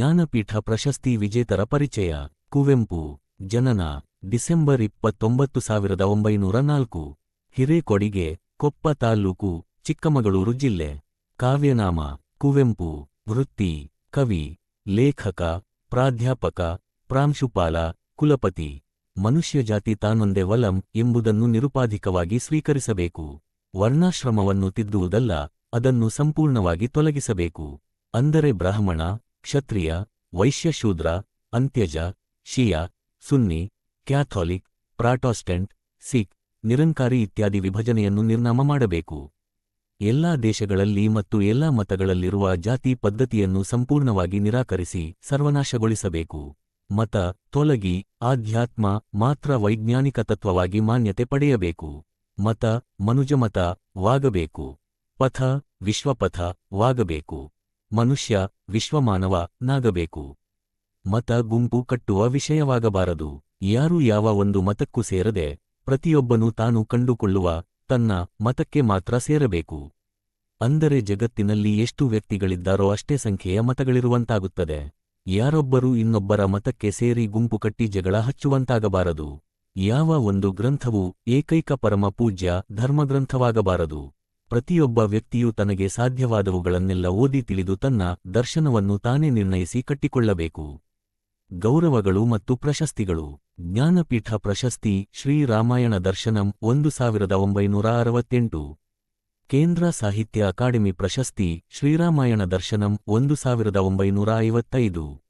ಜ್ಞಾನಪೀಠ ಪ್ರಶಸ್ತಿ ವಿಜೇತರ ಪರಿಚಯ, ಕುವೆಂಪು, ಜನನ, ಡಿಸೆಂಬರ್ ಇಪ್ಪತ್ತೊಂಬತ್ತು ಸಾವಿರದ ಒಂಬೈನೂರ ನಾಲ್ಕು, ಹಿರೇಕೊಡಿಗೆ, ಕೊಪ್ಪ ತಾಲ್ಲೂಕು ಚಿಕ್ಕಮಗಳೂರು ಜಿಲ್ಲೆ. ಕಾವ್ಯನಾಮ, ಕುವೆಂಪು, ವೃತ್ತಿ, ಕವಿ, ಲೇಖಕ, ಪ್ರಾಧ್ಯಾಪಕ, ಪ್ರಾಂಶುಪಾಲ, ಕುಲಪತಿ. ಮನುಷ್ಯಜಾತಿ ತಾನೊಂದೇ ವಲಂ ಎಂಬುದನ್ನು ನಿರುಪಾಧಿಕವಾಗಿ ಸ್ವೀಕರಿಸಬೇಕು. ವರ್ಣಾಶ್ರಮವನ್ನು ತಿದ್ದುವುದಲ್ಲ, ಅದನ್ನು ಸಂಪೂರ್ಣವಾಗಿ ತೊಲಗಿಸಬೇಕು. ಅಂದರೆ ಬ್ರಾಹ್ಮಣ ಕ್ಷತ್ರಿಯ ವೈಶ್ಯಶೂದ್ರ ಅಂತ್ಯಜ, Shia, Sunni, Catholic, Protestant, Sikh, Nirankari ಇತ್ಯಾದಿ ವಿಭಜನೆಯನ್ನು ನಿರ್ನಾಮ ಮಾಡಬೇಕು. ಎಲ್ಲಾ ದೇಶಗಳಲ್ಲಿ ಮತ್ತು ಎಲ್ಲಾ ಮತಗಳಲ್ಲಿರುವ ಜಾತಿ ಪದ್ಧತಿಯನ್ನು ಸಂಪೂರ್ಣವಾಗಿ ನಿರಾಕರಿಸಿ ಸರ್ವನಾಶಗೊಳಿಸಬೇಕು. ಮತ, ತೊಲಗಿ, ಆಧ್ಯಾತ್ಮ ಮಾತ್ರ ವೈಜ್ಞಾನಿಕ ತತ್ವವಾಗಿ ಮಾನ್ಯತೆ ಪಡೆಯಬೇಕು. ಮತ, ಮನುಜಮತ ವಾಗಬೇಕು. ಪಥ, ವಿಶ್ವಪಥ ವಾಗಬೇಕು. ಮನುಷ್ಯ ವಿಶ್ವಮಾನವ ನಾಗಬೇಕು. ಮತ ಗುಂಪು ಕಟ್ಟುವ ವಿಷಯವಾಗಬಾರದು. ಯಾರೂ ಯಾವ ಒಂದು ಮತಕ್ಕೂ ಸೇರದೆ ಪ್ರತಿಯೊಬ್ಬನೂ ತಾನು ಕಂಡುಕೊಳ್ಳುವ ತನ್ನ ಮತಕ್ಕೆ ಮಾತ್ರ ಸೇರಬೇಕು. ಅಂದರೆ ಜಗತ್ತಿನಲ್ಲಿ ಎಷ್ಟು ವ್ಯಕ್ತಿಗಳಿದ್ದಾರೋ ಅಷ್ಟೇ ಸಂಖ್ಯೆಯ ಮತಗಳಿರುವಂತಾಗುತ್ತದೆ. ಯಾರೊಬ್ಬರೂ ಇನ್ನೊಬ್ಬರ ಮತಕ್ಕೆ ಸೇರಿ ಗುಂಪು ಕಟ್ಟಿ ಜಗಳ ಹಚ್ಚುವಂತಾಗಬಾರದು. ಯಾವ ಒಂದು ಗ್ರಂಥವು ಏಕೈಕ ಪರಮ ಪೂಜ್ಯ ಧರ್ಮಗ್ರಂಥವಾಗಬಾರದು. ಪ್ರತಿಯೊಬ್ಬ ವ್ಯಕ್ತಿಯು ತನಗೆ ಸಾಧ್ಯವಾದವುಗಳನ್ನೆಲ್ಲ ಓದಿ ತಿಳಿದು ತನ್ನ ದರ್ಶನವನ್ನು ತಾನೇ ನಿರ್ಣಯಿಸಿ ಕಟ್ಟಿಕೊಳ್ಳಬೇಕು. ಗೌರವಗಳು ಮತ್ತು ಪ್ರಶಸ್ತಿಗಳು. ಜ್ಞಾನಪೀಠ ಪ್ರಶಸ್ತಿ ಶ್ರೀರಾಮಾಯಣ ದರ್ಶನಂ ಒಂದು ಸಾವಿರದ ಒಂಬೈನೂರ ಅರವತ್ತೆಂಟು. ಕೇಂದ್ರ ಸಾಹಿತ್ಯ ಅಕಾಡೆಮಿ ಪ್ರಶಸ್ತಿ ಶ್ರೀರಾಮಾಯಣ ದರ್ಶನಂ ಒಂದು ಸಾವಿರದ ಒಂಬೈನೂರ ಐವತ್ತೈದು.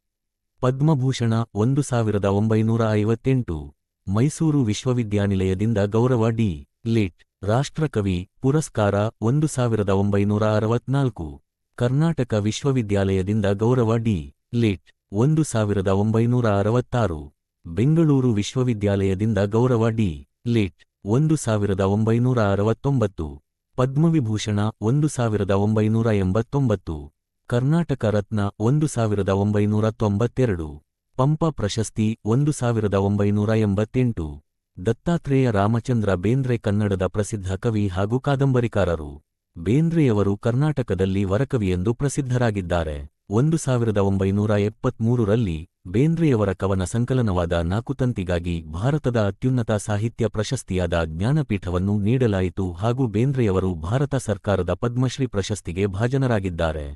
ಪದ್ಮಭೂಷಣ ಒಂದು ಸಾವಿರದ ಒಂಬೈನೂರ ಐವತ್ತೆಂಟು. ಮೈಸೂರು ವಿಶ್ವವಿದ್ಯಾನಿಲಯದಿಂದ ಗೌರವ ಡಿ. ಲಿಟ್. ರಾಷ್ಟ್ರಕವಿ ಪುರಸ್ಕಾರ ಒಂದು ಸಾವಿರದ ಒಂಬೈನೂರ ಅರವತ್ನಾಲ್ಕು. ಕರ್ನಾಟಕ ವಿಶ್ವವಿದ್ಯಾಲಯದಿಂದ ಗೌರವ ಡಿ. ಲಿಟ್. ಒಂದು ಸಾವಿರದ ಒಂಬೈನೂರ ಅರವತ್ತಾರು. ಬೆಂಗಳೂರು ವಿಶ್ವವಿದ್ಯಾಲಯದಿಂದ ಗೌರವ ಡಿ. ಲಿಟ್. ಒಂದು ಸಾವಿರದ ಒಂಬೈನೂರ ಅರವತ್ತೊಂಬತ್ತು. ಪದ್ಮವಿಭೂಷಣ ಒಂದು ಸಾವಿರದ ಒಂಬೈನೂರ ಎಂಬತ್ತೊಂಬತ್ತು. ಕರ್ನಾಟಕ ರತ್ನ ಒಂದು ಸಾವಿರದ ಒಂಬೈನೂರ ತೊಂಬತ್ತೆರಡು. ಪಂಪ ಪ್ರಶಸ್ತಿ ಒಂದು ಸಾವಿರದ ಒಂಬೈನೂರ ಎಂಬತ್ತೆಂಟು. ದತ್ತಾತ್ರೇಯ ರಾಮಚಂದ್ರ ಬೇಂದ್ರೆ ಕನ್ನಡದ ಪ್ರಸಿದ್ಧ ಕವಿ ಹಾಗೂ ಕಾದಂಬರಿಕಾರರು. ಬೇಂದ್ರೆಯವರು ಕರ್ನಾಟಕದಲ್ಲಿ ವರಕವಿಯೆಂದು ಪ್ರಸಿದ್ಧರಾಗಿದ್ದಾರೆ. ಒಂದು ಸಾವಿರದ ಒಂಬೈನೂರ ಎಪ್ಪತ್ಮೂರರಲ್ಲಿ ಬೇಂದ್ರೆಯವರ ಕವನ ಸಂಕಲನವಾದ ನಾಕುತಂತಿಗಾಗಿ ಭಾರತದ ಅತ್ಯುನ್ನತ ಸಾಹಿತ್ಯ ಪ್ರಶಸ್ತಿಯಾದ ಜ್ಞಾನಪೀಠವನ್ನು ನೀಡಲಾಯಿತು ಹಾಗೂ ಬೇಂದ್ರೆಯವರು ಭಾರತ ಸರ್ಕಾರದ ಪದ್ಮಶ್ರೀ ಪ್ರಶಸ್ತಿಗೆ ಭಾಜನರಾಗಿದ್ದಾರೆ.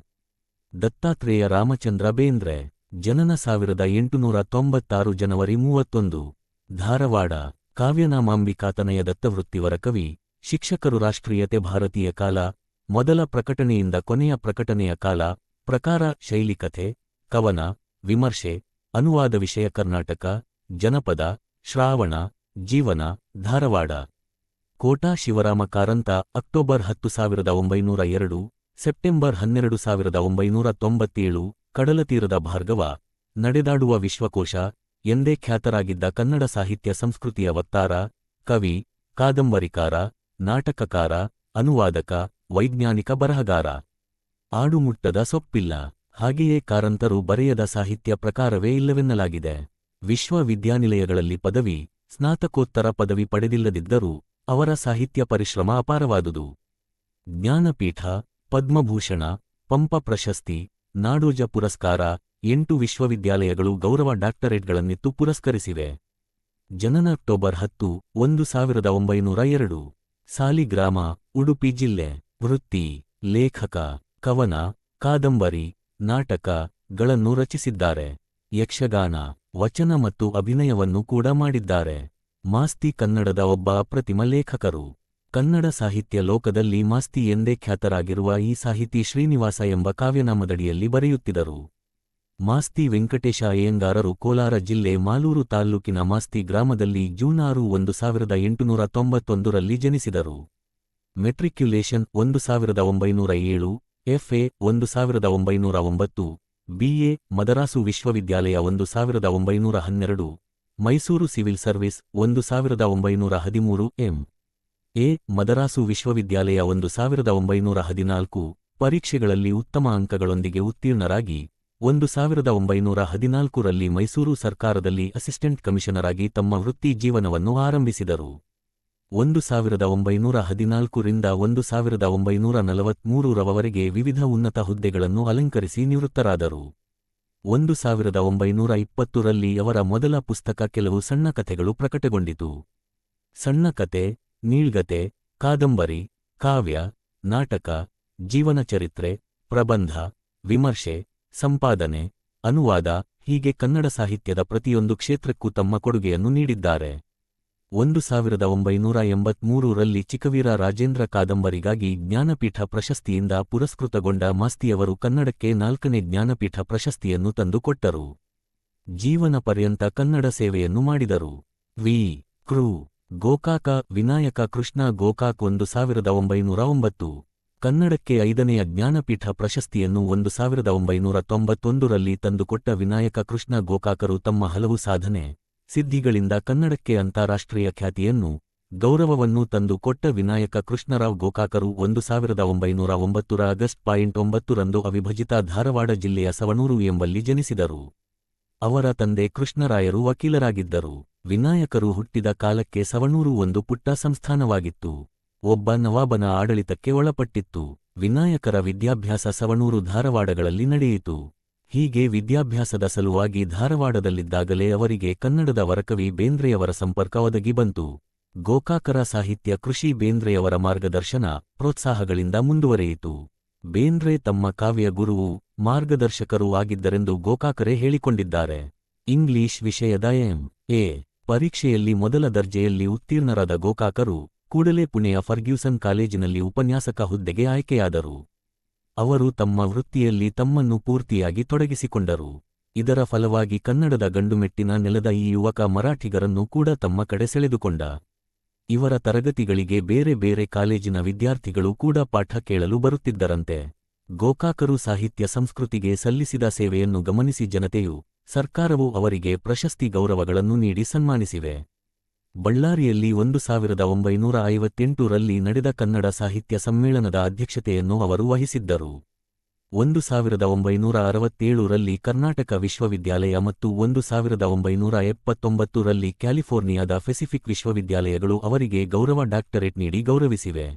ದತ್ತಾತ್ರೇಯ ರಾಮಚಂದ್ರ ಬೇಂದ್ರೆ, ಜನನ ಸಾವಿರದ ಎಂಟುನೂರ ತೊಂಬತ್ತಾರು ಜನವರಿ ಮೂವತ್ತೊಂದು, ಧಾರವಾಡ. ಕಾವ್ಯನಾಮಾಂಬಿಕಾತನಯ ದತ್ತವೃತ್ತಿವರ ಕವಿ, ಶಿಕ್ಷಕರು ರಾಷ್ಟ್ರೀಯತೆ ಭಾರತೀಯ ಕಾಲ, ಮೊದಲ ಪ್ರಕಟಣೆಯಿಂದ ಕೊನೆಯ ಪ್ರಕಟಣೆಯ ಕಾಲ, ಪ್ರಕಾರ ಶೈಲಿಕಥೆ ಕವನ, ವಿಮರ್ಶೆ, ಅನುವಾದ ವಿಷಯ ಕರ್ನಾಟಕ, ಜನಪದ, ಶ್ರಾವಣ, ಜೀವನ, ಧಾರವಾಡ. ಕೋಟಾ ಶಿವರಾಮ ಕಾರಂತ, ಅಕ್ಟೋಬರ್ ಹತ್ತು ಸಾವಿರದ ಒಂಬೈನೂರ ಎರಡು, ಸೆಪ್ಟೆಂಬರ್ ಹನ್ನೆರಡು ಸಾವಿರದ ಒಂಬೈನೂರ ತೊಂಬತ್ತೇಳು, ಕಡಲತೀರದ ಭಾರ್ಗವ, ನಡೆದಾಡುವ ವಿಶ್ವಕೋಶ ಎಂದೇ ಖ್ಯಾತರಾಗಿದ್ದ ಕನ್ನಡ ಸಾಹಿತ್ಯ ಸಂಸ್ಕೃತಿಯ ವಕ್ತಾರ, ಕವಿ, ಕಾದಂಬರಿಕಾರ, ನಾಟಕಕಾರ, ಅನುವಾದಕ, ವೈಜ್ಞಾನಿಕ ಬರಹಗಾರ. ಆಡುಮುಟ್ಟದ ಸೊಪ್ಪಿಲ್ಲ. ಹಾಗೆಯೇ ಕಾರಂತರು ಬರೆಯದ ಸಾಹಿತ್ಯ ಪ್ರಕಾರವೇ ಇಲ್ಲವೆನ್ನಲಾಗಿದೆ. ವಿಶ್ವವಿದ್ಯಾನಿಲಯಗಳಲ್ಲಿ ಪದವಿ, ಸ್ನಾತಕೋತ್ತರ ಪದವಿ ಪಡೆದಿಲ್ಲದಿದ್ದರೂ ಅವರ ಸಾಹಿತ್ಯ ಪರಿಶ್ರಮ ಅಪಾರವಾದುದು. ಜ್ಞಾನಪೀಠ, ಪದ್ಮಭೂಷಣ, ಪಂಪ ಪ್ರಶಸ್ತಿ, ನಾಡೋಜ ಪುರಸ್ಕಾರ ಎಂಟು ವಿಶ್ವವಿದ್ಯಾಲಯಗಳು ಗೌರವ ಡಾಕ್ಟರೇಟ್ಗಳನ್ನಿತ್ತು ಪುರಸ್ಕರಿಸಿವೆ. ಜನನ ಅಕ್ಟೋಬರ್ ಹತ್ತು, ಒಂದು ಸಾವಿರದ ಒಂಬೈನೂರ ಎರಡು. ಸಾಲಿಗ್ರಾಮ, ಉಡುಪಿ ಜಿಲ್ಲೆ, ವೃತ್ತಿ, ಲೇಖಕ, ಕವನ, ಕಾದಂಬರಿ, ನಾಟಕ ಗಳನ್ನು ರಚಿಸಿದ್ದಾರೆ. ಯಕ್ಷಗಾನ, ವಚನ ಮತ್ತು ಅಭಿನಯವನ್ನು ಕೂಡ ಮಾಡಿದ್ದಾರೆ. ಮಾಸ್ತಿ ಕನ್ನಡದ ಒಬ್ಬ ಅಪ್ರತಿಮ ಲೇಖಕರು. ಕನ್ನಡ ಸಾಹಿತ್ಯ ಲೋಕದಲ್ಲಿ ಮಾಸ್ತಿ ಎಂದೇ ಖ್ಯಾತರಾಗಿರುವ ಈ ಸಾಹಿತಿ ಶ್ರೀನಿವಾಸ ಎಂಬ ಕಾವ್ಯನಾಮದಡಿಯಲ್ಲಿ ಬರೆಯುತ್ತಿದ್ದರು. ಮಾಸ್ತಿ ವೆಂಕಟೇಶ ಅಯ್ಯಂಗಾರರು ಕೋಲಾರ ಜಿಲ್ಲೆ ಮಾಲೂರು ತಾಲ್ಲೂಕಿನ ಮಾಸ್ತಿ ಗ್ರಾಮದಲ್ಲಿ ಜೂನ್ ಆರು ಒಂದು ಸಾವಿರದ ಎಂಟುನೂರ ತೊಂಬತ್ತೊಂದರಲ್ಲಿ ಜನಿಸಿದರು. ಮೆಟ್ರಿಕ್ಯುಲೇಷನ್ ಒಂದು ಸಾವಿರದ ಒಂಬೈನೂರ ಏಳು ಎಫ್ಎ ಒಂದು ಸಾವಿರದ ಒಂಬೈನೂರ ಒಂಬತ್ತು ಬಿಎ ಮದರಾಸು ವಿಶ್ವವಿದ್ಯಾಲಯ ಒಂದು ಸಾವಿರದ ಒಂಬೈನೂರ ಹನ್ನೆರಡು, ಮೈಸೂರು ಸಿವಿಲ್ ಸರ್ವಿಸ್ ಒಂದು ಸಾವಿರದ ಒಂಬೈನೂರ ಹದಿಮೂರು, ಎಂ. ಎ ಮದರಾಸು ವಿಶ್ವವಿದ್ಯಾಲಯ ಒಂದು ಸಾವಿರದ ಒಂಬೈನೂರ ಹದಿನಾಲ್ಕು, ಪರೀಕ್ಷೆಗಳಲ್ಲಿ ಉತ್ತಮ ಅಂಕಗಳೊಂದಿಗೆ ಉತ್ತೀರ್ಣರಾಗಿ. ಒಂದು ಸಾವಿರದ ಒಂಬೈನೂರ ಹದಿನಾಲ್ಕರಲ್ಲಿ ಮೈಸೂರು ಸರ್ಕಾರದಲ್ಲಿ ಅಸಿಸ್ಟೆಂಟ್ ಕಮಿಷನರ್ ಆಗಿ ತಮ್ಮ ವೃತ್ತಿ ಜೀವನವನ್ನು ಆರಂಭಿಸಿದರು. ಒಂದು ಸಾವಿರದ ಒಂಬೈನೂರ ಹದಿನಾಲ್ಕರಿಂದ ಒಂದು ಸಾವಿರದ ಒಂಬೈನೂರ ನಲವತ್ಮೂರರವರೆಗೆ ವಿವಿಧ ಉನ್ನತ ಹುದ್ದೆಗಳನ್ನು ಅಲಂಕರಿಸಿ ನಿವೃತ್ತರಾದರು. ಒಂದು ಸಾವಿರದ ಒಂಬೈನೂರ ಇಪ್ಪತ್ತರಲ್ಲಿ ಅವರ ಮೊದಲ ಪುಸ್ತಕ ಕೆಲವು ಸಣ್ಣ ಕಥೆಗಳು ಪ್ರಕಟಗೊಂಡಿತು. ಸಣ್ಣ ಕತೆ ನೀಳ್ಗತೆ, ಕಾದಂಬರಿ, ಕಾವ್ಯ, ನಾಟಕ, ಜೀವನಚರಿತ್ರೆ, ಪ್ರಬಂಧ, ವಿಮರ್ಶೆ ಸಂಪಾದನೆ, ಅನುವಾದ ಹೀಗೆ ಕನ್ನಡ ಸಾಹಿತ್ಯದ ಪ್ರತಿಯೊಂದು ಕ್ಷೇತ್ರಕ್ಕೂ ತಮ್ಮ ಕೊಡುಗೆಯನ್ನು ನೀಡಿದ್ದಾರೆ. ಒಂದು ಸಾವಿರದ ಒಂಬೈನೂರ ಎಂಬತ್ಮೂರರಲ್ಲಿ ಚಿಕ್ಕವೀರ ರಾಜೇಂದ್ರ ಕಾದಂಬರಿಗಾಗಿ ಜ್ಞಾನಪೀಠ ಪ್ರಶಸ್ತಿಯಿಂದ ಪುರಸ್ಕೃತಗೊಂಡ ಮಾಸ್ತಿಯವರು ಕನ್ನಡಕ್ಕೆ ನಾಲ್ಕನೇ ಜ್ಞಾನಪೀಠ ಪ್ರಶಸ್ತಿಯನ್ನು ತಂದುಕೊಟ್ಟರು ಜೀವನ ಪರ್ಯಂತ ಕನ್ನಡ ಸೇವೆಯನ್ನು ಮಾಡಿದರು. ವಿ. ಕೃ ಗೋಕಾಕ ವಿನಾಯಕ ಕೃಷ್ಣ ಗೋಕಾಕ್ ಒಂದು ಕನ್ನಡಕ್ಕೆ ಐದನೆಯ ಜ್ಞಾನಪೀಠ ಪ್ರಶಸ್ತಿಯನ್ನು ಒಂದು ಸಾವಿರದ ಒಂಬೈನೂರ ತೊಂಬತ್ತೊಂದರಲ್ಲಿ ತಂದುಕೊಟ್ಟ ವಿನಾಯಕ ಕೃಷ್ಣ ಗೋಕಾಕರು ತಮ್ಮ ಹಲವು ಸಾಧನೆ ಸಿದ್ಧಿಗಳಿಂದ ಕನ್ನಡಕ್ಕೆ ಅಂತಾರಾಷ್ಟ್ರೀಯ ಖ್ಯಾತಿಯನ್ನು, ಗೌರವವನ್ನು ತಂದು ಕೊಟ್ಟ ವಿನಾಯಕ ಕೃಷ್ಣರಾವ್ ಗೋಕಾಕರು ಒಂದು ಸಾವಿರದ ಒಂಬೈನೂರ ಒಂಬತ್ತರ ಆಗಸ್ಟ್ ಪಾಯಿಂಟ್ ಒಂಬತ್ತರಂದು ಅವಿಭಜಿತ ಧಾರವಾಡ ಜಿಲ್ಲೆಯ ಸವಣೂರು ಎಂಬಲ್ಲಿ ಜನಿಸಿದರು. ಅವರ ತಂದೆ ಕೃಷ್ಣರಾಯರು ವಕೀಲರಾಗಿದ್ದರು. ವಿನಾಯಕರು ಹುಟ್ಟಿದ ಕಾಲಕ್ಕೆ ಸವಣೂರು ಒಂದು ಪುಟ್ಟ ಸಂಸ್ಥಾನವಾಗಿತ್ತು. ಒಬ್ಬ ನವಾಬನ ಆಡಳಿತಕ್ಕೆ ಒಳಪಟ್ಟಿತ್ತು. ವಿನಾಯಕರ ವಿದ್ಯಾಭ್ಯಾಸ ಸವಣೂರು ಧಾರವಾಡಗಳಲ್ಲಿ ನಡೆಯಿತು. ಹೀಗೆ ವಿದ್ಯಾಭ್ಯಾಸದ ಸಲುವಾಗಿ ಧಾರವಾಡದಲ್ಲಿದ್ದಾಗಲೇ ಅವರಿಗೆ ಕನ್ನಡದ ವರಕವಿ ಬೇಂದ್ರೆಯವರ ಸಂಪರ್ಕ ಒದಗಿ ಬಂತು. ಗೋಕಾಕರ ಸಾಹಿತ್ಯ ಕೃಷಿ ಬೇಂದ್ರೆಯವರ ಮಾರ್ಗದರ್ಶನ ಪ್ರೋತ್ಸಾಹಗಳಿಂದ ಮುಂದುವರೆಯಿತು. ಬೇಂದ್ರೆ ತಮ್ಮ ಕಾವ್ಯ ಗುರುವು ಮಾರ್ಗದರ್ಶಕರೂ ಆಗಿದ್ದರೆಂದು ಗೋಕಾಕರೆ ಹೇಳಿಕೊಂಡಿದ್ದಾರೆ. ಇಂಗ್ಲಿಷ್ ವಿಷಯದ ಎಂ ಎ ಪರೀಕ್ಷೆಯಲ್ಲಿ ಮೊದಲ ದರ್ಜೆಯಲ್ಲಿ ಉತ್ತೀರ್ಣರಾದ ಗೋಕಾಕರು ಕೂಡಲೇ ಪುಣೆಯ ಫರ್ಗ್ಯೂಸನ್ ಕಾಲೇಜಿನಲ್ಲಿ ಉಪನ್ಯಾಸಕ ಹುದ್ದೆಗೆ ಆಯ್ಕೆಯಾದರು. ಅವರು ತಮ್ಮ ವೃತ್ತಿಯಲ್ಲಿ ತಮ್ಮನ್ನು ಪೂರ್ತಿಯಾಗಿ ತೊಡಗಿಸಿಕೊಂಡರು. ಇದರ ಫಲವಾಗಿ ಕನ್ನಡದ ಗಂಡುಮೆಟ್ಟಿನ ನೆಲದ ಈ ಯುವಕ ಮರಾಠಿಗರನ್ನು ಕೂಡ ತಮ್ಮ ಕಡೆ ಸೆಳೆದುಕೊಂಡ. ಇವರ ತರಗತಿಗಳಿಗೆ ಬೇರೆ ಬೇರೆ ಕಾಲೇಜಿನ ವಿದ್ಯಾರ್ಥಿಗಳು ಕೂಡ ಪಾಠ ಕೇಳಲು ಬರುತ್ತಿದ್ದರಂತೆ. ಗೋಕಾಕರು ಸಾಹಿತ್ಯ ಸಂಸ್ಕೃತಿಗೆ ಸಲ್ಲಿಸಿದ ಸೇವೆಯನ್ನು ಗಮನಿಸಿ ಜನತೆಯು ಸರ್ಕಾರವು ಅವರಿಗೆ ಪ್ರಶಸ್ತಿ ಗೌರವಗಳನ್ನು ನೀಡಿ ಸನ್ಮಾನಿಸಿವೆ. ಬಳ್ಳಾರಿಯಲ್ಲಿ ಒಂದು ಸಾವಿರದ ಒಂಬೈನೂರ ಐವತ್ತೆಂಟರಲ್ಲಿ ನಡೆದ ಕನ್ನಡ ಸಾಹಿತ್ಯ ಸಮ್ಮೇಳನದ ಅಧ್ಯಕ್ಷತೆಯನ್ನು ಅವರು ವಹಿಸಿದ್ದರು. ಒಂದು ಸಾವಿರದ ಒಂಬೈನೂರ ಅರವತ್ತೇಳರಲ್ಲಿ ಕರ್ನಾಟಕ ವಿಶ್ವವಿದ್ಯಾಲಯ ಮತ್ತು ಒಂದು ಸಾವಿರದ ಒಂಬೈನೂರ ಎಪ್ಪತ್ತೊಂಬತ್ತರಲ್ಲಿ ಕ್ಯಾಲಿಫೋರ್ನಿಯಾದ ಪೆಸಿಫಿಕ್ ವಿಶ್ವವಿದ್ಯಾಲಯಗಳು ಅವರಿಗೆ ಗೌರವ ಡಾಕ್ಟರೇಟ್ ನೀಡಿ ಗೌರವಿಸಿವೆ.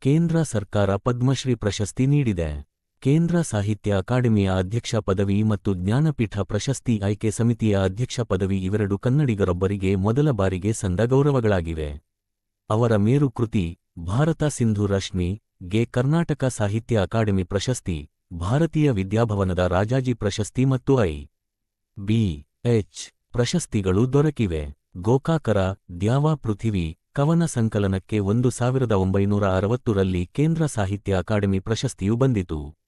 ಕೇಂದ್ರ ಸರ್ಕಾರ ಪದ್ಮಶ್ರೀ ಪ್ರಶಸ್ತಿ ನೀಡಿದೆ. ಕೇಂದ್ರ ಸಾಹಿತ್ಯ ಅಕಾಡೆಮಿಯ ಅಧ್ಯಕ್ಷ ಪದವಿ ಮತ್ತು ಜ್ಞಾನಪೀಠ ಪ್ರಶಸ್ತಿ ಆಯ್ಕೆ ಸಮಿತಿಯ ಅಧ್ಯಕ್ಷ ಪದವಿ ಇವೆರಡು ಕನ್ನಡಿಗರೊಬ್ಬರಿಗೆ ಮೊದಲ ಬಾರಿಗೆ ಸಂದ ಗೌರವಗಳಾಗಿವೆ. ಅವರ ಮೇರು ಕೃತಿ, ಭಾರತ ಸಿಂಧು ರಶ್ಮಿ, ಗೆ ಕರ್ನಾಟಕ ಸಾಹಿತ್ಯ ಅಕಾಡೆಮಿ ಪ್ರಶಸ್ತಿ, ಭಾರತೀಯ ವಿದ್ಯಾಭವನದ ರಾಜಾಜಿ ಪ್ರಶಸ್ತಿ ಮತ್ತು ಐ. ಬಿ. ಎಚ್. ಪ್ರಶಸ್ತಿಗಳು ದೊರಕಿವೆ. ಗೋಕಾಕರ, ದ್ಯಾವಾ ಪೃಥಿವಿ, ಕವನ ಸಂಕಲನಕ್ಕೆ ಒಂದು ಸಾವಿರದ ಕೇಂದ್ರ ಸಾಹಿತ್ಯ ಅಕಾಡೆಮಿ ಪ್ರಶಸ್ತಿಯು ಬಂದಿತು.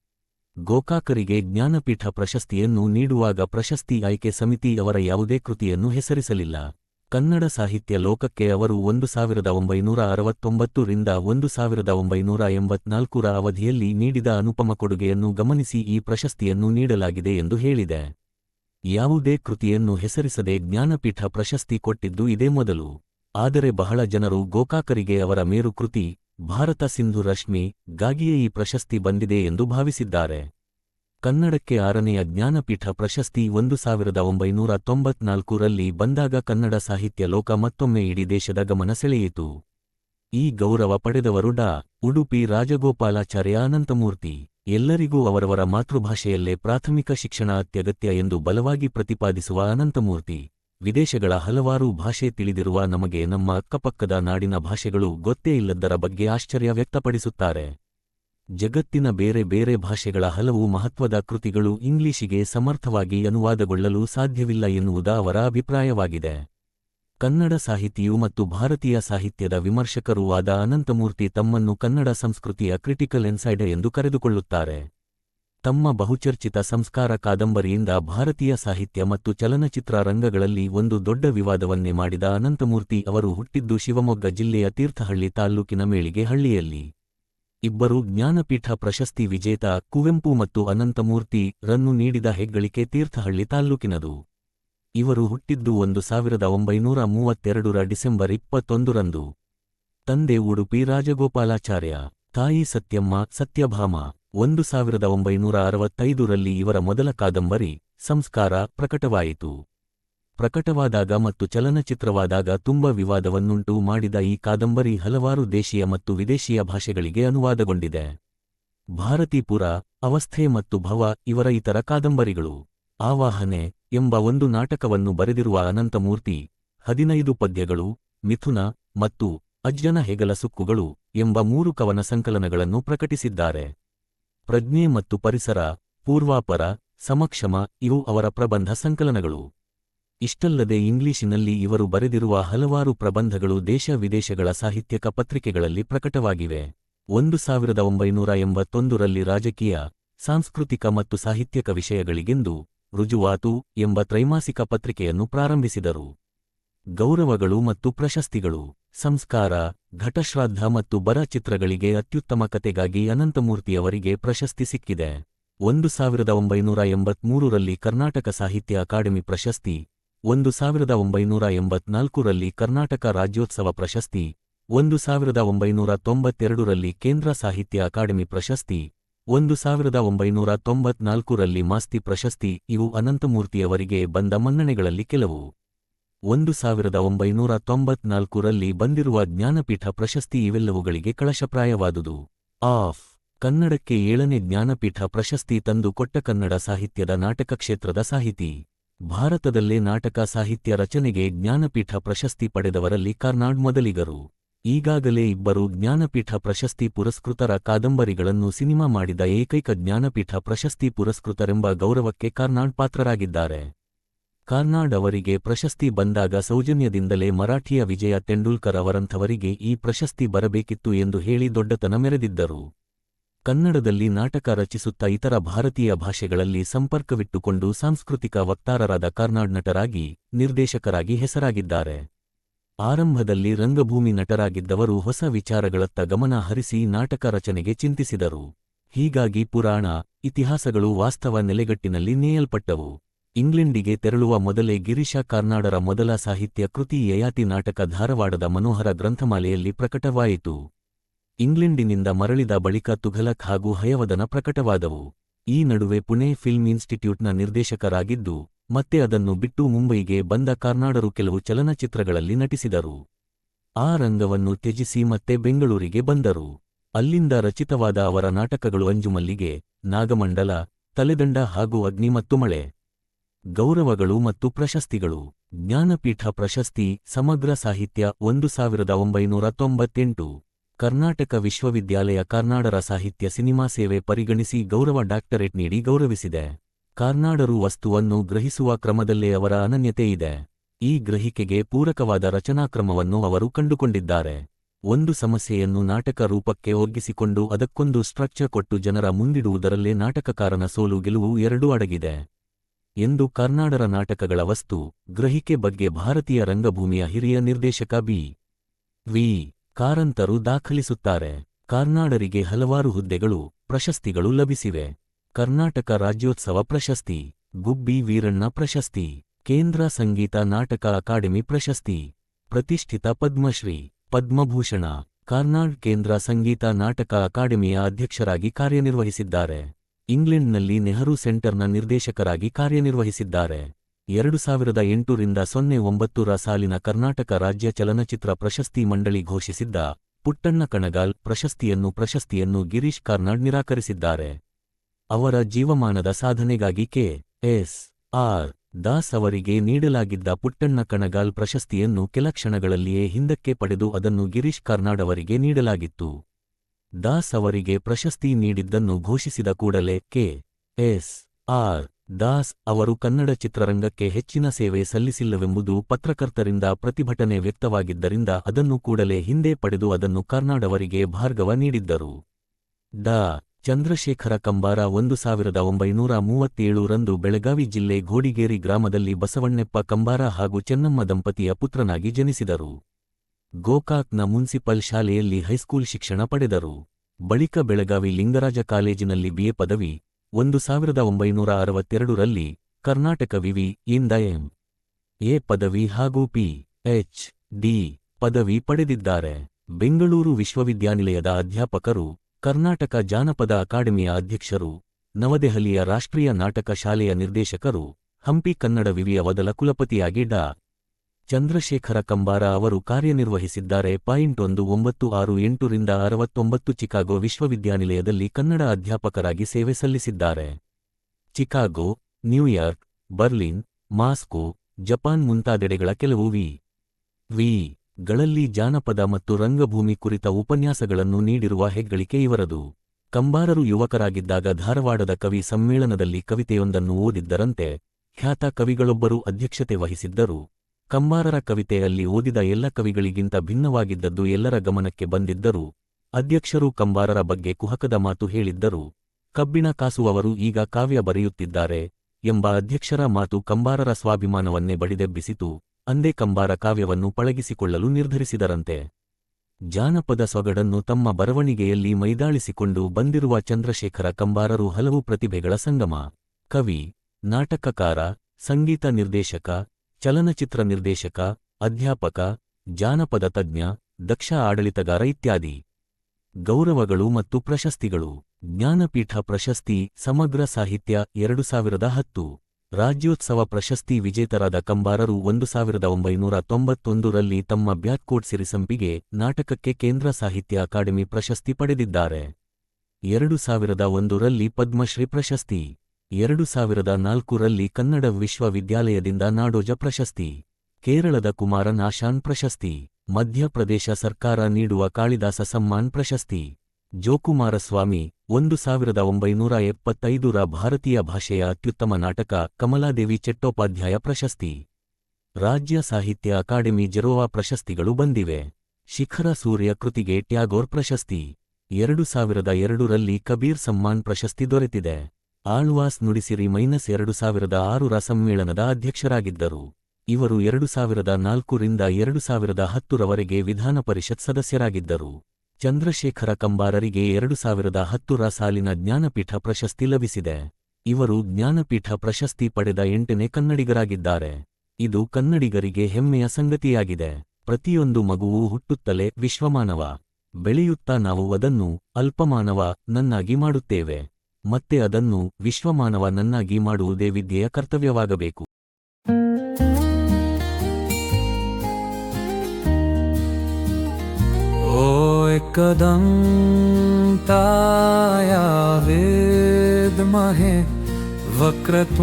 ಗೋಕಾಕರಿಗೆ ಜ್ಞಾನಪೀಠ ಪ್ರಶಸ್ತಿಯನ್ನು ನೀಡುವಾಗ ಪ್ರಶಸ್ತಿ ಆಯ್ಕೆ ಸಮಿತಿ ಅವರ ಯಾವುದೇ ಕೃತಿಯನ್ನು ಹೆಸರಿಸಲಿಲ್ಲ. ಕನ್ನಡ ಸಾಹಿತ್ಯ ಲೋಕಕ್ಕೆ ಅವರು ಒಂದು ಸಾವಿರದ ಒಂಬೈನೂರ ಅರವತ್ತೊಂಬತ್ತರಿಂದ ಒಂದು ಸಾವಿರದ ಒಂಬೈನೂರ ಎಂಬತ್ನಾಲ್ಕರ ಅವಧಿಯಲ್ಲಿ ನೀಡಿದ ಅನುಪಮ ಕೊಡುಗೆಯನ್ನು ಗಮನಿಸಿ ಈ ಪ್ರಶಸ್ತಿಯನ್ನು ನೀಡಲಾಗಿದೆ ಎಂದು ಹೇಳಿದೆ. ಯಾವುದೇ ಕೃತಿಯನ್ನು ಹೆಸರಿಸದೆ ಜ್ಞಾನಪೀಠ ಪ್ರಶಸ್ತಿ ಕೊಟ್ಟಿದ್ದು ಇದೇ ಮೊದಲು. ಆದರೆ ಬಹಳ ಜನರು ಗೋಕಾಕರಿಗೆ ಅವರ ಮೇರು ಕೃತಿ ಭಾರತ ಸಿಂಧು ರಶ್ಮಿ ಗಾಗಿಯೇ ಈ ಪ್ರಶಸ್ತಿ ಬಂದಿದೆ ಎಂದು ಭಾವಿಸಿದ್ದಾರೆ. ಕನ್ನಡಕ್ಕೆ ಆರನೆಯ ಜ್ಞಾನಪೀಠ ಪ್ರಶಸ್ತಿ ಒಂದು ಸಾವಿರದ ಒಂಬೈನೂರ ತೊಂಬತ್ನಾಲ್ಕರಲ್ಲಿ ಬಂದಾಗ ಕನ್ನಡ ಸಾಹಿತ್ಯ ಲೋಕ ಮತ್ತೊಮ್ಮೆ ಇಡೀ ದೇಶದ ಗಮನ ಸೆಳೆಯಿತು. ಈ ಗೌರವ ಪಡೆದವರು ಡಾ. ಉಡುಪಿ ರಾಜಗೋಪಾಲಾಚಾರ್ಯ ಅನಂತಮೂರ್ತಿ. ಎಲ್ಲರಿಗೂ ಅವರವರ ಮಾತೃಭಾಷೆಯಲ್ಲೇ ಪ್ರಾಥಮಿಕ ಶಿಕ್ಷಣ ಅತ್ಯಗತ್ಯ ಎಂದು ಬಲವಾಗಿ ಪ್ರತಿಪಾದಿಸುವ ಅನಂತಮೂರ್ತಿ. ವಿದೇಶಗಳ ಹಲವಾರು ಭಾಷೆ ತಿಳಿದಿರುವ ನಮಗೆ ನಮ್ಮ ಅಕ್ಕಪಕ್ಕದ ನಾಡಿನ ಭಾಷೆಗಳು ಗೊತ್ತೇ ಇಲ್ಲದ್ದರ ಬಗ್ಗೆ ಆಶ್ಚರ್ಯ ವ್ಯಕ್ತಪಡಿಸುತ್ತಾರೆ. ಜಗತ್ತಿನ ಬೇರೆ ಬೇರೆ ಭಾಷೆಗಳ ಹಲವು ಮಹತ್ವದ ಕೃತಿಗಳು ಇಂಗ್ಲಿಶಿಗೆ ಸಮರ್ಥವಾಗಿ ಅನುವಾದಗೊಳ್ಳಲು ಸಾಧ್ಯವಿಲ್ಲ ಎನ್ನುವುದ ಅವರ ಅಭಿಪ್ರಾಯವಾಗಿದೆ. ಕನ್ನಡ ಸಾಹಿತಿಯು ಮತ್ತು ಭಾರತೀಯ ಸಾಹಿತ್ಯದ ವಿಮರ್ಶಕರೂ ಆದ ಅನಂತಮೂರ್ತಿ ತಮ್ಮನ್ನು ಕನ್ನಡ ಸಂಸ್ಕೃತಿಯ ಕ್ರಿಟಿಕಲ್ ಎನ್ಸೈಡ್ ಎಂದು ಕರೆದುಕೊಳ್ಳುತ್ತಾರೆ. ತಮ್ಮ ಬಹುಚರ್ಚಿತ ಸಂಸ್ಕಾರ ಕಾದಂಬರಿಯಿಂದ ಭಾರತೀಯ ಸಾಹಿತ್ಯ ಮತ್ತು ಚಲನಚಿತ್ರ ರಂಗಗಳಲ್ಲಿ ಒಂದು ದೊಡ್ಡ ವಿವಾದವನ್ನೇ ಮಾಡಿದ ಅನಂತಮೂರ್ತಿ ಅವರು ಹುಟ್ಟಿದ್ದು ಶಿವಮೊಗ್ಗ ಜಿಲ್ಲೆಯ ತೀರ್ಥಹಳ್ಳಿ ತಾಲ್ಲೂಕಿನ ಮೇಳಿಗೆ ಹಳ್ಳಿಯಲ್ಲಿ ಇಬ್ಬರು ಜ್ಞಾನಪೀಠ ಪ್ರಶಸ್ತಿ ವಿಜೇತ ಕುವೆಂಪು ಮತ್ತು ಅನಂತಮೂರ್ತಿ ರನ್ನು ನೀಡಿದ ಹೆಗ್ಗಳಿಕೆ ತೀರ್ಥಹಳ್ಳಿ ತಾಲ್ಲೂಕಿನದು. ಇವರು ಹುಟ್ಟಿದ್ದು ಒಂದು ಸಾವಿರದ ಒಂಬೈನೂರ ಮೂವತ್ತೆರಡರ ಡಿಸೆಂಬರ್ ಇಪ್ಪತ್ತೊಂದರಂದು ತಂದೆ ಉಡುಪಿ ರಾಜಗೋಪಾಲಾಚಾರ್ಯ, ತಾಯಿ ಸತ್ಯಮ್ಮ, ಸತ್ಯಭಾಮ ಒಂದು ಸಾವಿರದ ಒಂಬೈನೂರ ಅರವತ್ತೈದರಲ್ಲಿ ಇವರ ಮೊದಲ ಕಾದಂಬರಿ, ಸಂಸ್ಕಾರ ಪ್ರಕಟವಾಯಿತು. ಪ್ರಕಟವಾದಾಗ ಮತ್ತು ಚಲನಚಿತ್ರವಾದಾಗ ತುಂಬ ವಿವಾದವನ್ನುಂಟು ಮಾಡಿದ ಈ ಕಾದಂಬರಿ ಹಲವಾರು ದೇಶೀಯ ಮತ್ತು ವಿದೇಶೀಯ ಭಾಷೆಗಳಿಗೆ ಅನುವಾದಗೊಂಡಿದೆ. ಭಾರತೀಪುರ ಅವಸ್ಥೆ ಮತ್ತು ಭವ ಇವರ ಇತರ ಕಾದಂಬರಿಗಳು. ಆವಾಹನೆ ಎಂಬ ಒಂದು ನಾಟಕವನ್ನು ಬರೆದಿರುವ ಅನಂತಮೂರ್ತಿ, ಹದಿನೈದು ಪದ್ಯಗಳು, ಮಿಥುನ ಮತ್ತು ಅಜ್ಜನ ಹೆಗಲ ಸುಕ್ಕುಗಳು ಎಂಬ ಮೂರು ಕವನ ಸಂಕಲನಗಳನ್ನು ಪ್ರಕಟಿಸಿದ್ದಾರೆ. ಪ್ರಜ್ಞೆ ಮತ್ತು ಪರಿಸರ, ಪೂರ್ವಾಪರ, ಸಮಕ್ಷಮ ಇವು ಅವರ ಪ್ರಬಂಧ ಸಂಕಲನಗಳು. ಇಷ್ಟಲ್ಲದೆ ಇಂಗ್ಲಿಶಿನಲ್ಲಿ ಇವರು ಬರೆದಿರುವ ಹಲವಾರು ಪ್ರಬಂಧಗಳು ದೇಶ ವಿದೇಶಗಳ ಸಾಹಿತ್ಯಕ ಪತ್ರಿಕೆಗಳಲ್ಲಿ ಪ್ರಕಟವಾಗಿವೆ. ಒಂದು ಸಾವಿರದ ಒಂಬೈನೂರ ಎಂಬತ್ತೊಂದರಲ್ಲಿ ರಾಜಕೀಯ, ಸಾಂಸ್ಕೃತಿಕ ಮತ್ತು ಸಾಹಿತ್ಯಕ ವಿಷಯಗಳಿಗೆಂದು ರುಜುವಾತು ಎಂಬ ತ್ರೈಮಾಸಿಕ ಪತ್ರಿಕೆಯನ್ನು ಪ್ರಾರಂಭಿಸಿದರು. ಗೌರವಗಳು ಮತ್ತು ಪ್ರಶಸ್ತಿಗಳು, ಸಂಸ್ಕಾರ ಘಟಶ್ರಾದ್ದ ಮತ್ತು ಬರ ಚಿತ್ರಗಳಿಗೆ ಅತ್ಯುತ್ತಮ ಕತೆಗಾಗಿ ಅನಂತಮೂರ್ತಿಯವರಿಗೆ ಪ್ರಶಸ್ತಿ ಸಿಕ್ಕಿದೆ. ಒಂದು ಸಾವಿರದ ಒಂಬೈನೂರ ಎಂಬತ್ಮೂರರಲ್ಲಿ ಕರ್ನಾಟಕ ಸಾಹಿತ್ಯ ಅಕಾಡೆಮಿ ಪ್ರಶಸ್ತಿ, ಒಂದು ಸಾವಿರದ ಒಂಬೈನೂರ ಎಂಬತ್ನಾಲ್ಕರಲ್ಲಿ ಕರ್ನಾಟಕ ರಾಜ್ಯೋತ್ಸವ ಪ್ರಶಸ್ತಿ, ಒಂದು ಸಾವಿರದ ಒಂಬೈನೂರ ತೊಂಬತ್ತೆರಡರಲ್ಲಿ ಕೇಂದ್ರ ಸಾಹಿತ್ಯ ಅಕಾಡೆಮಿ ಪ್ರಶಸ್ತಿ, ಒಂದು ಸಾವಿರದ ಒಂಬೈನೂರ ತೊಂಬತ್ನಾಲ್ಕರಲ್ಲಿ ಮಾಸ್ತಿ ಪ್ರಶಸ್ತಿ, ಇವು ಅನಂತಮೂರ್ತಿಯವರಿಗೆ ಬಂದ ಮನ್ನಣೆಗಳಲ್ಲಿ ಕೆಲವು. ಒಂದು ಸಾವಿರದ ಒಂಬೈನೂರ ತೊಂಬತ್ನಾಲ್ಕರಲ್ಲಿ ಬಂದಿರುವ ಜ್ಞಾನಪೀಠ ಪ್ರಶಸ್ತಿ ಇವೆಲ್ಲವುಗಳಿಗೆ ಕಳಶಪ್ರಾಯವಾದುದು. ಆಫ್, ಕನ್ನಡಕ್ಕೆ ಏಳನೇ ಜ್ಞಾನಪೀಠ ಪ್ರಶಸ್ತಿ ತಂದು ಕೊಟ್ಟ ಕನ್ನಡ ಸಾಹಿತ್ಯದ ನಾಟಕ ಕ್ಷೇತ್ರದ ಸಾಹಿತಿ. ಭಾರತದಲ್ಲೇ ನಾಟಕ ಸಾಹಿತ್ಯ ರಚನೆಗೆ ಜ್ಞಾನಪೀಠ ಪ್ರಶಸ್ತಿ ಪಡೆದವರಲ್ಲಿ ಕಾರ್ನಾಡ್ ಮೊದಲಿಗರು. ಈಗಾಗಲೇ ಇಬ್ಬರು ಜ್ಞಾನಪೀಠ ಪ್ರಶಸ್ತಿ ಪುರಸ್ಕೃತರ ಕಾದಂಬರಿಗಳನ್ನು ಸಿನಿಮಾ ಮಾಡಿದ ಏಕೈಕ ಜ್ಞಾನಪೀಠ ಪ್ರಶಸ್ತಿ ಪುರಸ್ಕೃತರೆಂಬ ಗೌರವಕ್ಕೆ ಕಾರ್ನಾಡ್ ಪಾತ್ರರಾಗಿದ್ದಾರೆ. ಕಾರ್ನಾಡ್ ಅವರಿಗೆ ಪ್ರಶಸ್ತಿ ಬಂದಾಗ ಸೌಜನ್ಯದಿಂದಲೇ ಮರಾಠಿಯ ವಿಜಯ ತೆಂಡೂಲ್ಕರ್ ಅವರಂಥವರಿಗೆ ಈ ಪ್ರಶಸ್ತಿ ಬರಬೇಕಿತ್ತು ಎಂದು ಹೇಳಿ ದೊಡ್ಡತನ ಮೆರೆದಿದ್ದರು. ಕನ್ನಡದಲ್ಲಿ ನಾಟಕ ರಚಿಸುತ್ತಾ ಇತರ ಭಾರತೀಯ ಭಾಷೆಗಳಲ್ಲಿ ಸಂಪರ್ಕವಿಟ್ಟುಕೊಂಡು ಸಾಂಸ್ಕೃತಿಕ ವಕ್ತಾರರಾದ ಕಾರ್ನಾಡ್ ನಟರಾಗಿ, ನಿರ್ದೇಶಕರಾಗಿ ಹೆಸರಾಗಿದ್ದಾರೆ. ಆರಂಭದಲ್ಲಿ ರಂಗಭೂಮಿ ನಟರಾಗಿದ್ದವರು ಹೊಸ ವಿಚಾರಗಳತ್ತ ಗಮನ ಹರಿಸಿ ನಾಟಕ ರಚನೆಗೆ ಚಿಂತಿಸಿದರು. ಹೀಗಾಗಿ ಪುರಾಣ, ಇತಿಹಾಸಗಳು ವಾಸ್ತವ ನೆಲೆಗಟ್ಟಿನಲ್ಲಿ ನೇಯಲ್ಪಟ್ಟವು. ಇಂಗ್ಲೆಂಡಿಗೆ ತೆರಳುವ ಮೊದಲೇ ಗಿರೀಶ ಕಾರ್ನಾಡರ ಮೊದಲ ಸಾಹಿತ್ಯ ಕೃತಿ ಯಯಾತಿ ನಾಟಕ ಧಾರವಾಡದ ಮನೋಹರ ಗ್ರಂಥಮಾಲೆಯಲ್ಲಿ ಪ್ರಕಟವಾಯಿತು. ಇಂಗ್ಲೆಂಡಿನಿಂದ ಮರಳಿದ ಬಳಿಕ ತುಘಲಕ್ ಹಾಗೂ ಹಯವದನ ಪ್ರಕಟವಾದವು. ಈ ನಡುವೆ ಪುಣೆ ಫಿಲ್ಮ್ ಇನ್ಸ್ಟಿಟ್ಯೂಟ್ನ ನಿರ್ದೇಶಕರಾಗಿದ್ದು, ಮತ್ತೆ ಅದನ್ನು ಬಿಟ್ಟು ಮುಂಬೈಗೆ ಬಂದ ಕಾರ್ನಾಡರು ಕೆಲವು ಚಲನಚಿತ್ರಗಳಲ್ಲಿ ನಟಿಸಿದರು. ಆ ರಂಗವನ್ನು ತ್ಯಜಿಸಿ ಮತ್ತೆ ಬೆಂಗಳೂರಿಗೆ ಬಂದರು. ಅಲ್ಲಿಂದ ರಚಿತವಾದ ಅವರ ನಾಟಕಗಳು ಅಂಜುಮಲ್ಲಿಗೆ, ನಾಗಮಂಡಲ, ತಲೆದಂಡ ಹಾಗೂ ಅಗ್ನಿ ಮತ್ತು ಮಳೆ. ಗೌರವಗಳು ಮತ್ತು ಪ್ರಶಸ್ತಿಗಳು. ಜ್ಞಾನಪೀಠ ಪ್ರಶಸ್ತಿ, ಸಮಗ್ರ ಸಾಹಿತ್ಯ ಒಂದು ಸಾವಿರದ ಒಂಬೈನೂರ ತೊಂಬತ್ತೆಂಟು ಕರ್ನಾಟಕ ವಿಶ್ವವಿದ್ಯಾಲಯ ಕಾರ್ನಾಡರ ಸಾಹಿತ್ಯ ಸಿನಿಮಾ ಸೇವೆ ಪರಿಗಣಿಸಿ ಗೌರವ ಡಾಕ್ಟರೇಟ್ ನೀಡಿ ಗೌರವಿಸಿದೆ. ಕಾರ್ನಾಡರು ವಸ್ತುವನ್ನು ಗ್ರಹಿಸುವ ಕ್ರಮದಲ್ಲೇ ಅವರ ಅನನ್ಯತೆ ಇದೆ. ಈ ಗ್ರಹಿಕೆಗೆ ಪೂರಕವಾದ ರಚನಾಕ್ರಮವನ್ನು ಅವರು ಕಂಡುಕೊಂಡಿದ್ದಾರೆ. ಒಂದು ಸಮಸ್ಯೆಯನ್ನು ನಾಟಕ ರೂಪಕ್ಕೆ ಒಗ್ಗಿಸಿಕೊಂಡು ಅದಕ್ಕೊಂದು ಸ್ಟ್ರಕ್ಚರ್ ಕೊಟ್ಟು ಜನರ ಮುಂದಿಡುವುದರಲ್ಲೇ ನಾಟಕಕಾರನ ಸೋಲು ಗೆಲುವು ಎರಡೂ ಅಡಗಿದೆ. ಎಂದು ಕರ್ನಾಡರ ನಾಟಕಗಳ ವಸ್ತು ಗ್ರಹಿಕೆ ಬಗ್ಗೆ ಭಾರತೀಯ ರಂಗಭೂಮಿಯ ಹಿರಿಯ ನಿರ್ದೇಶಕ ಬಿ. ವಿ. ಕಾರಂತರು ದಾಖಲಿಸುತ್ತಾರೆ. ಕಾರ್ನಾಡರಿಗೆ ಹಲವಾರು ಹುದ್ದೆಗಳು, ಪ್ರಶಸ್ತಿಗಳು ಲಭಿಸಿವೆ. ಕರ್ನಾಟಕ ರಾಜ್ಯೋತ್ಸವ ಪ್ರಶಸ್ತಿ, ಗುಬ್ಬಿ ವೀರಣ್ಣ ಪ್ರಶಸ್ತಿ, ಕೇಂದ್ರ ಸಂಗೀತ ನಾಟಕ ಅಕಾಡೆಮಿ ಪ್ರಶಸ್ತಿ, ಪ್ರತಿಷ್ಠಿತ ಪದ್ಮಶ್ರೀ, ಪದ್ಮಭೂಷಣ, ಕಾರ್ನಾಡ್ ಕೇಂದ್ರ ಸಂಗೀತ ನಾಟಕ ಅಕಾಡೆಮಿಯ ಅಧ್ಯಕ್ಷರಾಗಿ ಕಾರ್ಯನಿರ್ವಹಿಸಿದ್ದಾರೆ. ಇಂಗ್ಲೆಂಡ್ನಲ್ಲಿ ನೆಹರು ಸೆಂಟರ್ನ ನಿರ್ದೇಶಕರಾಗಿ ಕಾರ್ಯನಿರ್ವಹಿಸಿದ್ದಾರೆ. ಎರಡು ಸಾವಿರದ ಎಂಟರಿಂದ ಸೊನ್ನೆ ಒಂಬತ್ತರ ಸಾಲಿನ ಕರ್ನಾಟಕ ರಾಜ್ಯ ಚಲನಚಿತ್ರ ಪ್ರಶಸ್ತಿ ಮಂಡಳಿ ಘೋಷಿಸಿದ್ದ ಪುಟ್ಟಣ್ಣ ಕಣಗಾಲ್ ಪ್ರಶಸ್ತಿಯನ್ನು ಪ್ರಶಸ್ತಿಯನ್ನು ಗಿರೀಶ್ ಕಾರ್ನಾಡ್ ನಿರಾಕರಿಸಿದ್ದಾರೆ. ಅವರ ಜೀವಮಾನದ ಸಾಧನೆಗಾಗಿ ಕೆ ಎಸ್ ಆರ್ ದಾಸ್ ಅವರಿಗೆ ನೀಡಲಾಗಿದ್ದ ಪುಟ್ಟಣ್ಣ ಕಣಗಾಲ್ ಪ್ರಶಸ್ತಿಯನ್ನು ಕೆಲ ಕ್ಷಣಗಳಲ್ಲಿಯೇ ಹಿಂದಕ್ಕೆ ಪಡೆದು ಅದನ್ನು ಗಿರೀಶ್ ಕಾರ್ನಾಡ್ ಅವರಿಗೆ ನೀಡಲಾಗಿತ್ತು. ದಾಸ್ ಅವರಿಗೆ ಪ್ರಶಸ್ತಿ ನೀಡಿದ್ದನ್ನು ಘೋಷಿಸಿದ ಕೂಡಲೇ ಕೆ. ಎಸ್. ಆರ್. ದಾಸ್ ಅವರು ಕನ್ನಡ ಚಿತ್ರರಂಗಕ್ಕೆ ಹೆಚ್ಚಿನ ಸೇವೆ ಸಲ್ಲಿಸಿಲ್ಲವೆಂಬುದು ಪತ್ರಕರ್ತರಿಂದ ಪ್ರತಿಭಟನೆ ವ್ಯಕ್ತವಾಗಿದ್ದರಿಂದ ಅದನ್ನು ಕೂಡಲೇ ಹಿಂದೆ ಪಡೆದು ಅದನ್ನು ಕರ್ನಾಡವರಿಗೆ ಭಾರ್ಗವ ನೀಡಿದ್ದರು. ಡಾ. ಚಂದ್ರಶೇಖರ ಕಂಬಾರ ಒಂದು ಸಾವಿರದ ಒಂಬೈನೂರ ಮೂವತ್ತೇಳು ರಂದು ಬೆಳಗಾವಿ ಜಿಲ್ಲೆ ಘೋಡಿಗೇರಿ ಗ್ರಾಮದಲ್ಲಿ ಬಸವಣ್ಣೆಪ್ಪ ಕಂಬಾರ ಹಾಗೂ ಚೆನ್ನಮ್ಮ ದಂಪತಿಯ ಪುತ್ರನಾಗಿ ಜನಿಸಿದರು. ಗೋಕಾಕ್ನ ಮುನ್ಸಿಪಲ್ ಶಾಲೆಯಲ್ಲಿ ಹೈಸ್ಕೂಲ್ ಶಿಕ್ಷಣ ಪಡೆದರು. ಬಳಿಕ ಬೆಳಗಾವಿ ಲಿಂಗರಾಜ ಕಾಲೇಜಿನಲ್ಲಿ ಬಿಎ ಪದವಿ, ಒಂದು ಸಾವಿರದ ಒಂಬೈನೂರ ಅರವತ್ತೆರಡರಲ್ಲಿ ಕರ್ನಾಟಕ ವಿವಿ ಇಂದ ಎಂ. ಎ ಪದವಿ ಹಾಗೂ ಪಿ ಎಚ್ ಡಿ ಪದವಿ ಪಡೆದಿದ್ದಾರೆ. ಬೆಂಗಳೂರು ವಿಶ್ವವಿದ್ಯಾನಿಲಯದ ಅಧ್ಯಾಪಕರು, ಕರ್ನಾಟಕ ಜಾನಪದ ಅಕಾಡೆಮಿಯ ಅಧ್ಯಕ್ಷರು, ನವದೆಹಲಿಯ ರಾಷ್ಟ್ರೀಯ ನಾಟಕ ಶಾಲೆಯ ನಿರ್ದೇಶಕರು, ಹಂಪಿ ಕನ್ನಡ ವಿವಿಯ ಮೊದಲ ಕುಲಪತಿಯಾಗಿ ಡಾ. ಚಂದ್ರಶೇಖರ ಕಂಬಾರ ಅವರು ಕಾರ್ಯನಿರ್ವಹಿಸಿದ್ದಾರೆ. ಪಾಯಿಂಟ್ ಒಂದು, ಒಂಬತ್ತು, ಆರು ಎಂಟರಿಂದ ಅರವತ್ತೊಂಬತ್ತು ಚಿಕಾಗೋ ವಿಶ್ವವಿದ್ಯಾನಿಲಯದಲ್ಲಿ ಕನ್ನಡ ಅಧ್ಯಾಪಕರಾಗಿ ಸೇವೆ ಸಲ್ಲಿಸಿದ್ದಾರೆ. Chicago New York Berlin, Moscow, Japan ಮುಂತಾದೆಡೆಗಳ ಕೆಲವು ವಿ. ವಿ. ಗಳಲ್ಲಿ ಜಾನಪದ ಮತ್ತು ರಂಗಭೂಮಿ ಕುರಿತ ಉಪನ್ಯಾಸಗಳನ್ನು ನೀಡಿರುವ ಹೆಗ್ಗಳಿಕೆ ಇವರದು. ಕಂಬಾರರು ಯುವಕರಾಗಿದ್ದಾಗ ಧಾರವಾಡದ ಕವಿ ಸಮ್ಮೇಳನದಲ್ಲಿ ಕವಿತೆಯೊಂದನ್ನು ಓದಿದ್ದರಂತೆ. ಖ್ಯಾತ ಕವಿಗಳೊಬ್ಬರು ಅಧ್ಯಕ್ಷತೆ ವಹಿಸಿದ್ದರು. ಕಂಬಾರರ ಕವಿತೆಯಲ್ಲಿ ಓದಿದ ಎಲ್ಲ ಕವಿಗಳಿಗಿಂತ ಭಿನ್ನವಾಗಿದ್ದದ್ದು ಎಲ್ಲರ ಗಮನಕ್ಕೆ ಬಂದಿದ್ದರು, ಅಧ್ಯಕ್ಷರು ಕಂಬಾರರ ಬಗ್ಗೆ ಕುಹಕದ ಮಾತು ಹೇಳಿದ್ದರು, ಕಬ್ಬಿಣ ಕಾಸುವವರು ಈಗ ಕಾವ್ಯ ಬರೆಯುತ್ತಿದ್ದಾರೆ ಎಂಬ ಅಧ್ಯಕ್ಷರ ಮಾತು ಕಂಬಾರರ ಸ್ವಾಭಿಮಾನವನ್ನೇ ಬಡಿದೆಬ್ಬಿಸಿತು, ಅಂದೇ ಕಂಬಾರ ಕಾವ್ಯವನ್ನು ಪಳಗಿಸಿಕೊಳ್ಳಲು ನಿರ್ಧರಿಸಿದರಂತೆ. ಜಾನಪದ ಸೊಗಡನ್ನು ತಮ್ಮ ಬರವಣಿಗೆಯಲ್ಲಿ ಮೈದಾಳಿಸಿಕೊಂಡು ಬಂದಿರುವ ಚಂದ್ರಶೇಖರ ಕಂಬಾರರು ಹಲವು ಪ್ರತಿಭೆಗಳ ಸಂಗಮ. ಕವಿ, ನಾಟಕಕಾರ, ಸಂಗೀತ ನಿರ್ದೇಶಕ ಚಲನಚಿತ್ರ ನಿರ್ದೇಶಕ, ಅಧ್ಯಾಪಕ, ಜಾನಪದ ತಜ್ಞ, ದಕ್ಷ ಆಡಳಿತಗಾರ ಇತ್ಯಾದಿ. ಗೌರವಗಳು ಮತ್ತು ಪ್ರಶಸ್ತಿಗಳು. ಜ್ಞಾನಪೀಠ ಪ್ರಶಸ್ತಿ, ಸಮಗ್ರ ಸಾಹಿತ್ಯ ಎರಡು ಸಾವಿರದ ಹತ್ತು. ರಾಜ್ಯೋತ್ಸವ ಪ್ರಶಸ್ತಿ ವಿಜೇತರಾದ ಕಂಬಾರರು ಒಂದು ಸಾವಿರದ ಒಂಬೈನೂರ ತೊಂಬತ್ತೊಂದರಲ್ಲಿ ತಮ್ಮ ಬ್ಯಾಟ್ಕೋಟ್ ಸಿರಿಸಂಪಿಗೆ ನಾಟಕಕ್ಕೆ ಕೇಂದ್ರ ಸಾಹಿತ್ಯ ಅಕಾಡೆಮಿ ಪ್ರಶಸ್ತಿ ಪಡೆದಿದ್ದಾರೆ. ಎರಡು ಸಾವಿರದ ಪದ್ಮಶ್ರೀ ಪ್ರಶಸ್ತಿ. ಎರಡು ಸಾವಿರದ ನಾಲ್ಕರಲ್ಲಿ ಕನ್ನಡ ವಿಶ್ವವಿದ್ಯಾಲಯದಿಂದ ನಾಡೋಜ ಪ್ರಶಸ್ತಿ, ಕೇರಳದ ಕುಮಾರ ನಾಶಾನ್ ಪ್ರಶಸ್ತಿ, ಮಧ್ಯಪ್ರದೇಶ ಸರ್ಕಾರ ನೀಡುವ ಕಾಳಿದಾಸ ಸಮ್ಮಾನ್ ಪ್ರಶಸ್ತಿ. ಜೋಕುಮಾರಸ್ವಾಮಿ, ಒಂದು ಸಾವಿರದ ಒಂಬೈನೂರ ಎಪ್ಪತ್ತೈದರ ಭಾರತೀಯ ಭಾಷೆಯ ಅತ್ಯುತ್ತಮ ನಾಟಕ ಕಮಲಾದೇವಿ ಚಟ್ಟೋಪಾಧ್ಯಾಯ ಪ್ರಶಸ್ತಿ. ರಾಜ್ಯ ಸಾಹಿತ್ಯ ಅಕಾಡೆಮಿ ಜೆರೋವಾ ಪ್ರಶಸ್ತಿಗಳು ಬಂದಿವೆ. ಶಿಖರ ಸೂರ್ಯ ಕೃತಿಗೆ ಟ್ಯಾಗೋರ್ ಪ್ರಶಸ್ತಿ. ಎರಡು ಸಾವಿರದ ಎರಡರಲ್ಲಿ ಕಬೀರ್ ಸಮ್ಮಾನ್ ಪ್ರಶಸ್ತಿ ದೊರೆತಿದೆ. ಆಳ್ವಾಸ್ ನುಡಿಸಿರಿ ಮೈನಸ್ ಎರಡು ಸಾವಿರದ ಆರರ ಸಮ್ಮೇಳನದ ಅಧ್ಯಕ್ಷರಾಗಿದ್ದರು. ಇವರು ಎರಡು ಸಾವಿರದ ನಾಲ್ಕರಿಂದ ಎರಡು ಸಾವಿರದ ಹತ್ತರವರೆಗೆ ವಿಧಾನ ಪರಿಷತ್ ಸದಸ್ಯರಾಗಿದ್ದರು. ಚಂದ್ರಶೇಖರ ಕಂಬಾರರಿಗೆ ಎರಡು ಸಾವಿರದ ಹತ್ತರ ಸಾಲಿನ ಜ್ಞಾನಪೀಠ ಪ್ರಶಸ್ತಿ ಲಭಿಸಿದೆ. ಇವರು ಜ್ಞಾನಪೀಠ ಪ್ರಶಸ್ತಿ ಪಡೆದ ಎಂಟನೇ ಕನ್ನಡಿಗರಾಗಿದ್ದಾರೆ. ಇದು ಕನ್ನಡಿಗರಿಗೆ ಹೆಮ್ಮೆಯ ಸಂಗತಿಯಾಗಿದೆ. ಪ್ರತಿಯೊಂದು ಮಗುವೂ ಹುಟ್ಟುತ್ತಲೇ ವಿಶ್ವಮಾನವ. ಬೆಳೆಯುತ್ತಾ ನಾವು ಅದನ್ನು ಅಲ್ಪಮಾನವ ನನ್ನಾಗಿ ಮಾಡುತ್ತೇವೆ. ಮತ್ತೆ ಅದನ್ನು ವಿಶ್ವಮಾನವ ನನ್ನಾಗಿ ಮಾಡುವುದೇ ವಿದ್ಯೆಯ ಕರ್ತವ್ಯವಾಗಬೇಕು ओ कदम ताया विद्महे वक्रतुण्डाया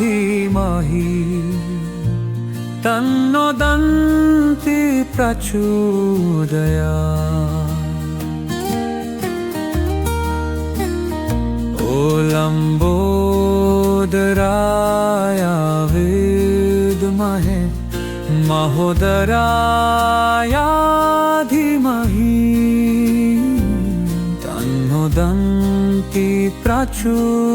धीमहि तन्नो दन्ति प्रचोदया लम्बोदराया विद्महे महोदराया धीमहि तन्नो दन्ति प्रचोदयात्